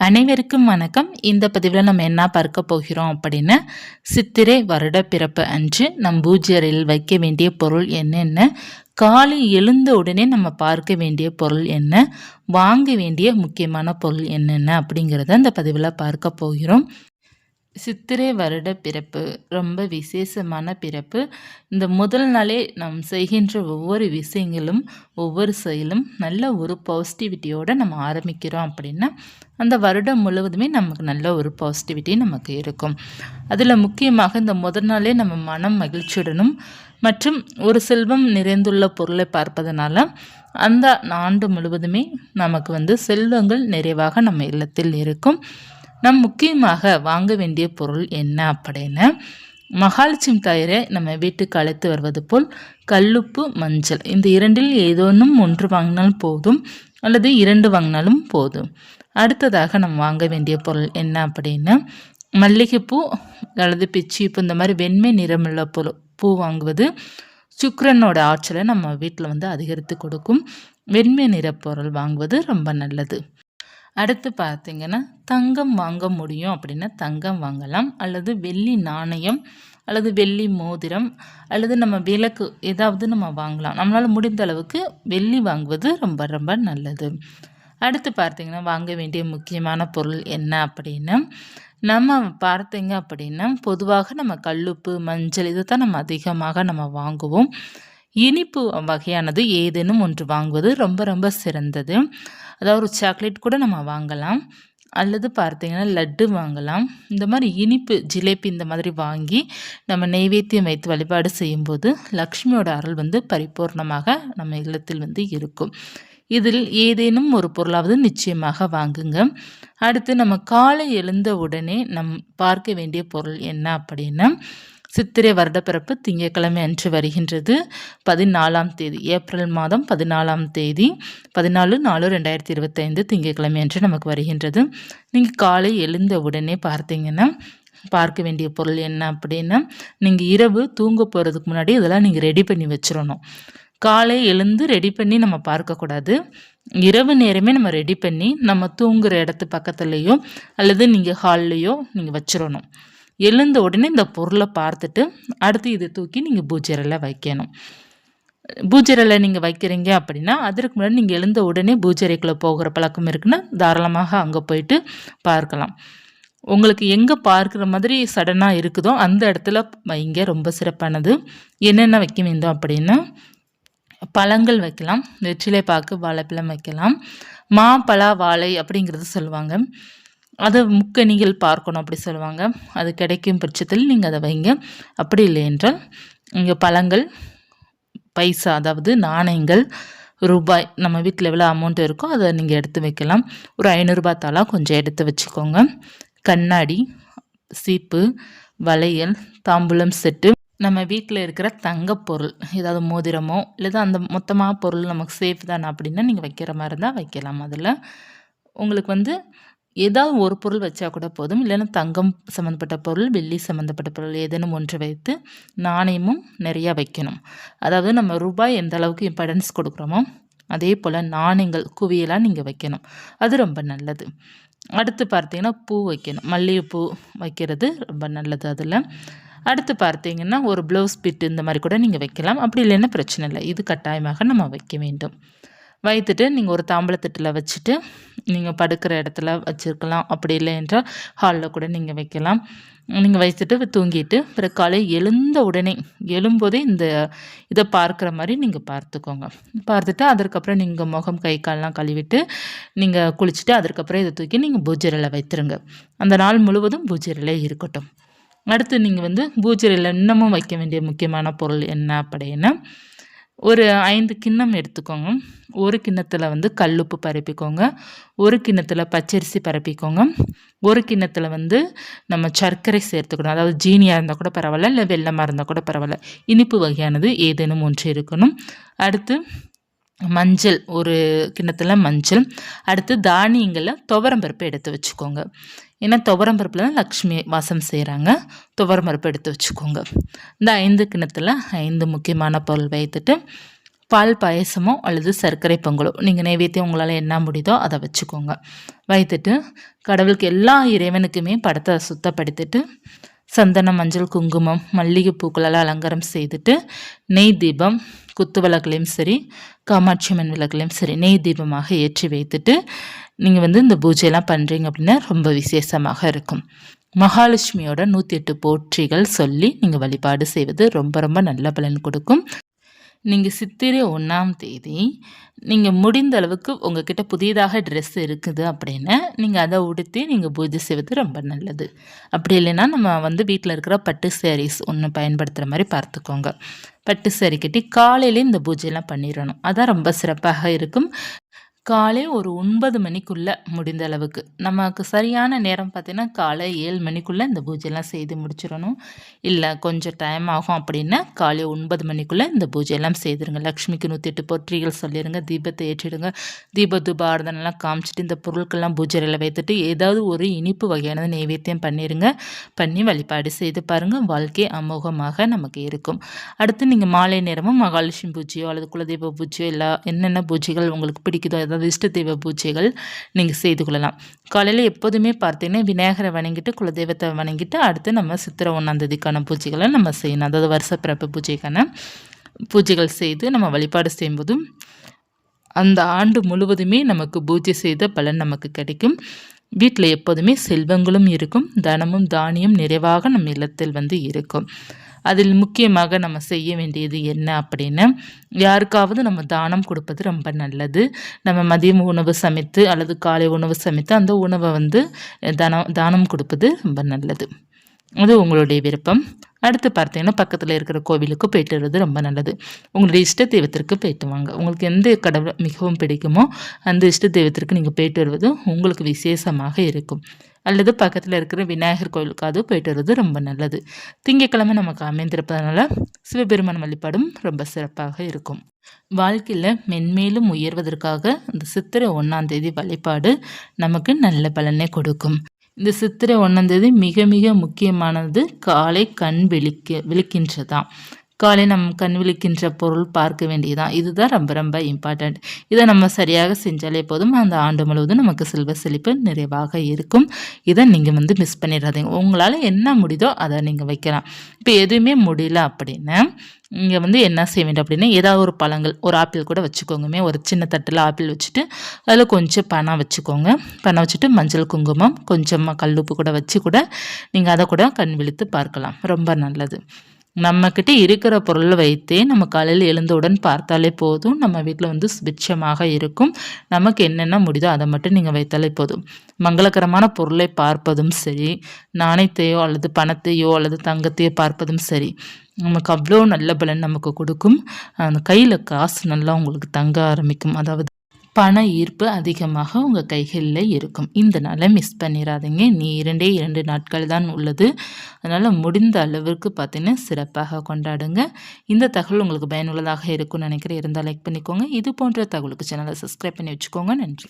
அனைவருக்கும் வணக்கம். இந்த பதிவில் நம்ம என்ன பார்க்க போகிறோம் அப்படின்னா சித்திரை வருட பிறப்பு அன்று நம் பூஜை வைக்க வேண்டிய பொருள் என்னென்ன காலை எழுந்த உடனே நம்ம பார்க்க வேண்டிய பொருள் என்ன வாங்க வேண்டிய முக்கியமான பொருள் என்னென்ன அப்படிங்கிறத இந்த பதிவில் பார்க்க போகிறோம். சித்திரை வருட பிறப்பு ரொம்ப விசேஷமான பிறப்பு. இந்த முதல் நாளே நாம் செய்கின்ற ஒவ்வொரு விஷயங்களும் ஒவ்வொரு செயலும் நல்ல ஒரு பாசிட்டிவிட்டியோடு நம்ம ஆரம்பிக்கிறோம் அப்படின்னா அந்த வருடம் முழுவதுமே நமக்கு நல்ல ஒரு பாசிட்டிவிட்டி நமக்கு இருக்கும். அதில் முக்கியமாக இந்த முதல் நாளே நம்ம மனம் மகிழ்ச்சியுடனும் மற்றும் ஒரு செல்வம் நிறைந்துள்ள பொருளை பார்ப்பதனால அந்த ஆண்டு முழுவதுமே நமக்கு வந்து செல்வங்கள் நிறைவாக நம்ம இல்லத்தில் இருக்கும். நம் முக்கியமாக வாங்க வேண்டிய பொருள் என்ன அப்படின்னு மகாலட்சுமி தாயரை நம்ம வீட்டுக்கு அழைத்து வருவது போல் கல்லுப்பு மஞ்சள். இந்த இரண்டில் ஏதோனும் ஒன்று வாங்கினாலும் போதும் அல்லது இரண்டு வாங்கினாலும் போதும். அடுத்ததாக நம்ம வாங்க வேண்டிய பொருள் என்ன அப்படின்னா மல்லிகைப்பூ அல்லது பிச்சிப்பூ இந்த மாதிரி வெண்மை நிறமுள்ள பொருள் பூ வாங்குவது சுக்கரனோட ஆற்றலை நம்ம வீட்டில் வந்து அதிகரித்து கொடுக்கும். வெண்மை நிற பொருள் வாங்குவது ரொம்ப நல்லது. அடுத்து பார்த்திங்கன்னா தங்கம் வாங்க முடியும் அப்படின்னா தங்கம் வாங்கலாம். அல்லது வெள்ளி நாணயம் அல்லது வெள்ளி மோதிரம் அல்லது நம்ம விளக்கு ஏதாவது நம்ம வாங்கலாம். நம்மளால் முடிந்த அளவுக்கு வெள்ளி வாங்குவது ரொம்ப ரொம்ப நல்லது. அடுத்து பார்த்திங்கன்னா வாங்க வேண்டிய முக்கியமான பொருள் என்ன அப்படின்னா நம்ம பார்த்தீங்க அப்படின்னா பொதுவாக நம்ம கல்லுப்பு மஞ்சள் இதை தான் நம்ம அதிகமாக நம்ம வாங்குவோம். இனிப்பு வகையானது ஏதேனும் ஒன்று வாங்குவது ரொம்ப ரொம்ப சிறந்தது. அதாவது ஒரு சாக்லேட் கூட நம்ம வாங்கலாம். அல்லது பார்த்தீங்கன்னா லட்டு வாங்கலாம். இந்த மாதிரி இனிப்பு ஜிலேபி இந்த மாதிரி வாங்கி நம்ம நெய்வேத்தியம் வைத்து வழிபாடு செய்யும்போது லக்ஷ்மியோட அருள் வந்து பரிபூர்ணமாக நம்ம இல்லத்தில் வந்து இருக்கும். இதில் ஏதேனும் ஒரு பொருளாவது நிச்சயமாக வாங்குங்க. அடுத்து நம்ம காலை எழுந்த உடனே நம் பார்க்க வேண்டிய பொருள் என்ன அப்படின்னா சித்திரை வருடப்பிறப்பு திங்கட்கிழமை அன்று வருகின்றது. பதினாலாம் தேதி ஏப்ரல் மாதம் பதினாலாம் தேதி பதினாலு நாலு ரெண்டாயிரத்தி இருபத்தைந்து திங்கட்கிழமை அன்று நமக்கு வருகின்றது. நீங்கள் காலை எழுந்த உடனே பார்த்தீங்கன்னா பார்க்க வேண்டிய பொருள் என்ன அப்படின்னா நீங்கள் இரவு தூங்க போகிறதுக்கு முன்னாடி இதெல்லாம் நீங்கள் ரெடி பண்ணி வச்சிடணும் காலை எழுந்து ரெடி பண்ணி நம்ம பார்க்கக்கூடாது. இரவு நேரமே நம்ம ரெடி பண்ணி நம்ம தூங்குகிற இடத்து பக்கத்துலேயோ அல்லது நீங்கள் ஹால்லேயோ நீங்கள் வச்சிடணும் எழுந்த உடனே இந்த பொருளை பார்த்துட்டு அடுத்து இதை தூக்கி நீங்கள் பூஜையில் வைக்கணும். பூஜரையில் நீங்கள் வைக்கிறீங்க அப்படின்னா அதற்கு முன்னாடி நீங்கள் எழுந்த உடனே பூஜரைக்குள்ளே போகிற பழக்கம் இருக்குன்னா தாராளமாக அங்கே போயிட்டு பார்க்கலாம். உங்களுக்கு எங்கே பார்க்குற மாதிரி சடனாக இருக்குதோ அந்த இடத்துல வைங்க ரொம்ப சிறப்பானது. என்னென்ன வைக்க வேண்டும் அப்படின்னா பழங்கள் வைக்கலாம் வெற்றிலை பாக்கு வாழைப்பழம் வைக்கலாம் மா வாழை அப்படிங்கிறது சொல்லுவாங்க. அதை முக்கணிகள் பார்க்கணும் அப்படி சொல்லுவாங்க. அது கிடைக்கும் பட்சத்தில் நீங்கள் அதை வைங்க. அப்படி இல்லை என்றால் இங்கே பழங்கள் பைசா அதாவது நாணயங்கள் ரூபாய் நம்ம வீட்டில் எவ்வளோ அமௌண்ட் இருக்கோ அதை நீங்கள் எடுத்து வைக்கலாம். ஒரு ஐநூறுரூபா தாளாக கொஞ்சம் எடுத்து வச்சுக்கோங்க. கண்ணாடி சீப்பு வளையல் தாம்பூலம் செட்டு. நம்ம வீட்டில் இருக்கிற தங்கப்பொருள் ஏதாவது மோதிரமோ இல்லை அந்த மொத்தமாக பொருள் நமக்கு சேஃப் தானே அப்படின்னா நீங்கள் வைக்கிற மாதிரி இருந்தால் வைக்கலாம். அதில் உங்களுக்கு வந்து ஏதாவது ஒரு பொருள் வச்சா கூட போதும். இல்லைன்னா தங்கம் சம்மந்தப்பட்ட பொருள் வெள்ளி சம்மந்தப்பட்ட பொருள் ஏதேனும் ஒன்று வைத்து நாணயமும் நிறையா வைக்கணும். அதாவது நம்ம ரூபாய் எந்த அளவுக்கு இம்பார்ட்டன்ஸ் கொடுக்குறோமோ அதே போல் நாணயங்கள் குவியலாக நீங்கள் வைக்கணும். அது ரொம்ப நல்லது. அடுத்து பார்த்தீங்கன்னா பூ வைக்கணும். மல்லிகைப்பூ வைக்கிறது ரொம்ப நல்லது அதில். அடுத்து பார்த்தீங்கன்னா ஒரு ப்ளவுஸ் பிட் இந்த மாதிரி கூட நீங்கள் வைக்கலாம். அப்படி இல்லைன்னா பிரச்சனை இல்லை. இது கட்டாயமாக நம்ம வைக்க வேண்டும். வைத்துட்டு நீங்கள் ஒரு தாம்பளத்தட்டில் வச்சுட்டு நீங்கள் படுக்கிற இடத்துல வச்சுருக்கலாம். அப்படி இல்லை என்றால் ஹாலில் கூட நீங்கள் வைக்கலாம். நீங்கள் வைத்துட்டு தூங்கிட்டு பிறகு காலை எழுந்த உடனே எழும்போதே இந்த இதை பார்க்குற மாதிரி நீங்கள் பார்த்துக்கோங்க. பார்த்துட்டு அதற்கப்புறம் நீங்கள் முகம் கை கால்லாம் கழுவிட்டு நீங்கள் குளிச்சுட்டு அதற்கப்புறம் இதை தூக்கி நீங்கள் பூஜையில் வைத்துருங்க. அந்த நாள் முழுவதும் பூஜையில் இருக்கட்டும். அடுத்து நீங்கள் வந்து பூஜையில் இன்னமும் வைக்க வேண்டிய முக்கியமான பொருள் என்ன? அப்படின்னா ஒரு ஐந்து கிண்ணம் எடுத்துக்கோங்க. ஒரு கிண்ணத்தில் வந்து கல்லுப்பு பரப்பிக்கோங்க. ஒரு கிண்ணத்தில் பச்சரிசி பரப்பிக்கோங்க. ஒரு கிண்ணத்தில் வந்து நம்ம சர்க்கரை சேர்த்துக்கணும். அதாவது ஜீனியாக இருந்தால் கூட பரவாயில்ல இல்லை வெள்ளமாக இருந்தால் கூட பரவாயில்ல. இனிப்பு வகையானது ஏதேனும் ஒன்று இருக்கணும். அடுத்து மஞ்சள் ஒரு கிண்ணத்தில் மஞ்சள். அடுத்து தானியங்களில் துவரம்பருப்பு எடுத்து வச்சுக்கோங்க. ஏன்னா துவரம்பருப்பில் தான் லக்ஷ்மி வாசம் செய்கிறாங்க துவரம்பருப்பு எடுத்து வச்சுக்கோங்க. இந்த ஐந்து கிண்ணத்தில் ஐந்து முக்கியமான பொருள் வைத்துட்டு பால் பாயசமோ அல்லது சர்க்கரை பொங்கலோ நீங்கள் நைவேத்தியம் உங்களால் என்ன முடியுதோ அதை வச்சுக்கோங்க. வைத்துட்டு கடவுளுக்கு எல்லா இறைவனுக்குமே படத்தை சுத்தப்படுத்திட்டு சந்தனம் மஞ்சள் குங்குமம் மல்லிகை பூக்களால் அலங்காரம் செய்துட்டு நெய் தீபம் குத்து விளக்குலையும் சரி காமாட்சி அம்மன் விளக்குலையும் சரி நெய் தீபமாக ஏற்றி வைத்துட்டு நீங்கள் வந்து இந்த பூஜையெல்லாம் பண்ணுறீங்க அப்படின்னா ரொம்ப விசேஷமாக இருக்கும். மகாலட்சுமியோட நூற்றி எட்டு போற்றிகள் சொல்லி நீங்கள் வழிபாடு செய்வது ரொம்ப ரொம்ப நல்ல பலன் கொடுக்கும். நீங்கள் சித்திரை ஒன்றாம் தேதி நீங்கள் முடிந்த அளவுக்கு உங்ககிட்ட புதியதாக ட்ரெஸ் இருக்குது அப்படின்னு நீங்கள் அதை உடுத்தி நீங்கள் பூஜை செய்வது ரொம்ப நல்லது. அப்படி இல்லைன்னா நம்ம வந்து வீட்டில் இருக்கிற பட்டு சாரீஸ் ஒன்று பயன்படுத்துகிற மாதிரி பார்த்துக்கோங்க. பட்டு சாரி கட்டி காலையிலே இந்த பூஜையெல்லாம் பண்ணிடணும். அதான் ரொம்ப சிறப்பாக இருக்கும். காலை ஒரு ஒன்பது மணிக்குள்ளே முடிந்த அளவுக்கு. நமக்கு சரியான நேரம் பார்த்திங்கன்னா காலை ஏழு மணிக்குள்ளே இந்த பூஜையெல்லாம் செய்து முடிச்சிடணும். இல்லை கொஞ்சம் டைம் ஆகும் அப்படின்னா காலை ஒன்பது மணிக்குள்ளே இந்த பூஜையெல்லாம் செய்திருங்க. லக்ஷ்மிக்கு நூற்றி எட்டு பொற்றிகள் சொல்லிடுங்க தீபத்தை ஏற்றிடுங்க. தீப துபாரதனெல்லாம் காமிச்சிட்டு இந்த பொருட்கள்லாம் பூஜையில் வைத்துட்டு ஏதாவது ஒரு இனிப்பு வகையானது நைவேத்தியம் பண்ணிடுங்க பண்ணி வழிபாடு செய்து பாருங்கள் வாழ்க்கை அமோகமாக நமக்கு இருக்கும். அடுத்து நீங்கள் மாலை நேரமும் மகாலட்சுமி பூஜையோ அல்லது குலதெய்வ பூஜையோ இல்லை என்னென்ன பூஜைகள் உங்களுக்கு பிடிக்குதோ அதாவது இஷ்ட தெய்வ பூஜைகள் நீங்கள் செய்து கொள்ளலாம். காலையில் எப்போதுமே பார்த்தீங்கன்னா விநாயகரை வணங்கிட்டு குலதெய்வத்தை வணங்கிட்டு அடுத்து நம்ம சித்திரை ஒன்றாந்தேதிக்கான பூஜைகளை நம்ம செய்யணும். அதாவது வருஷப்பிறப்பு பூஜைக்கான பூஜைகள் செய்து நம்ம வழிபாடு செய்யும்போதும் அந்த ஆண்டு முழுவதுமே நமக்கு பூஜை செய்த பலன் நமக்கு கிடைக்கும். வீட்டில் எப்போதுமே செல்வங்களும் இருக்கும். தனமும் தானியம் நிறைவாக நம் இல்லத்தில் வந்து இருக்கும். அதில் முக்கியமாக நம்ம செய்ய வேண்டியது என்ன அப்படின்னு யாருக்காவது நம்ம தானம் கொடுப்பது ரொம்ப நல்லது. நம்ம மதியம் உணவு சமைத்து அல்லது காலை உணவு சமைத்து அந்த உணவை வந்து தானம் தானம் கொடுப்பது ரொம்ப நல்லது. அது உங்களுடைய விருப்பம். அடுத்து பார்த்தீங்கன்னா பக்கத்தில் இருக்கிற கோவிலுக்கு போயிட்டு வருவது ரொம்ப நல்லது. உங்களுடைய இஷ்ட தெய்வத்திற்கு போயிட்டு வாங்க. உங்களுக்கு எந்த கடவுள் மிகவும் பிடிக்குமோ அந்த இஷ்ட தெய்வத்திற்கு நீங்கள் போயிட்டு வருவது உங்களுக்கு விசேஷமாக இருக்கும். அல்லது பக்கத்தில் இருக்கிற விநாயகர் கோயிலுக்காவது போயிட்டு வர்றது ரொம்ப நல்லது. திங்கக்கிழமை நமக்கு அமைந்திருப்பதனால சிவபெருமான் வழிபாடும் ரொம்ப சிறப்பாக இருக்கும். வாழ்க்கையில் மென்மேலும் உயர்வதற்காக இந்த சித்திரை ஒன்றாம் தேதி வழிபாடு நமக்கு நல்ல பலனை கொடுக்கும். இந்த சித்திரை ஒன்றாந்தேதி மிக மிக முக்கியமானது காலை கண் விழிக்க விழிக்கின்றதான் காலை நம் கண் விழிக்கின்ற பொருள் பார்க்க வேண்டியதான் இதுதான் ரொம்ப ரொம்ப இம்பார்ட்டண்ட் இதை நம்ம சரியாக செஞ்சாலே போதும். அந்த ஆண்டு முழுவதும் நமக்கு செல்வ செழிப்பு நிறைவாக இருக்கும். இதை நீங்கள் வந்து மிஸ் பண்ணிடாதீங்க. உங்களால் என்ன முடியுதோ அதை நீங்கள் வைக்கலாம். இப்போ எதுவுமே முடியல அப்படின்னா இங்கே வந்து என்ன செய்ய வேண்டும் அப்படின்னா ஏதாவது ஒரு பழங்கள் ஒரு ஆப்பிள் கூட வச்சுக்கோங்கமே. ஒரு சின்ன தட்டில் ஆப்பிள் வச்சுட்டு அதில் கொஞ்சம் பணம் வச்சுக்கோங்க. பணம் வச்சுட்டு மஞ்சள் குங்குமம் கொஞ்சமாக கல்லுப்பு கூட வச்சு கூட நீங்கள் அதை கூட கண் விழித்து பார்க்கலாம். ரொம்ப நல்லது. நம்மக்கிட்ட இருக்கிற பொருளை வைத்தே நம்ம காலையில் எழுந்தவுடன் பார்த்தாலே போதும். நம்ம வீட்டில் வந்து சுபிட்சமாக இருக்கும். நமக்கு என்னென்ன முடியுதோ அதை மட்டும் நீங்கள் வைத்தாலே போதும். மங்களகரமான பொருளை பார்ப்பதும் சரி நாணயத்தையோ அல்லது பணத்தையோ அல்லது தங்கத்தையோ பார்ப்பதும் சரி நமக்கு அவ்வளோ நல்ல பலன் நமக்கு கொடுக்கும். அந்த கையில் காசு நல்லா உங்களுக்கு தங்க ஆரம்பிக்கும். அதாவது பண ஈர்ப்பு அதிகமாக உங்கள் கைகளில் இருக்கும். இந்த நாளை மிஸ் பண்ணிடாதீங்க நீ இரண்டே இரண்டு நாட்கள் தான் உள்ளது. அதனால் முடிந்த அளவிற்கு பார்த்தீங்கன்னா சிறப்பாக கொண்டாடுங்க. இந்த தகவல் உங்களுக்கு பயனுள்ளதாக இருக்கும்னு நினைக்கிறேன். இருந்தால் லைக் பண்ணிக்கோங்க. இது போன்ற தகவலுக்கு சேனலை சப்ஸ்கிரைப் பண்ணி வச்சுக்கோங்க. நன்றி.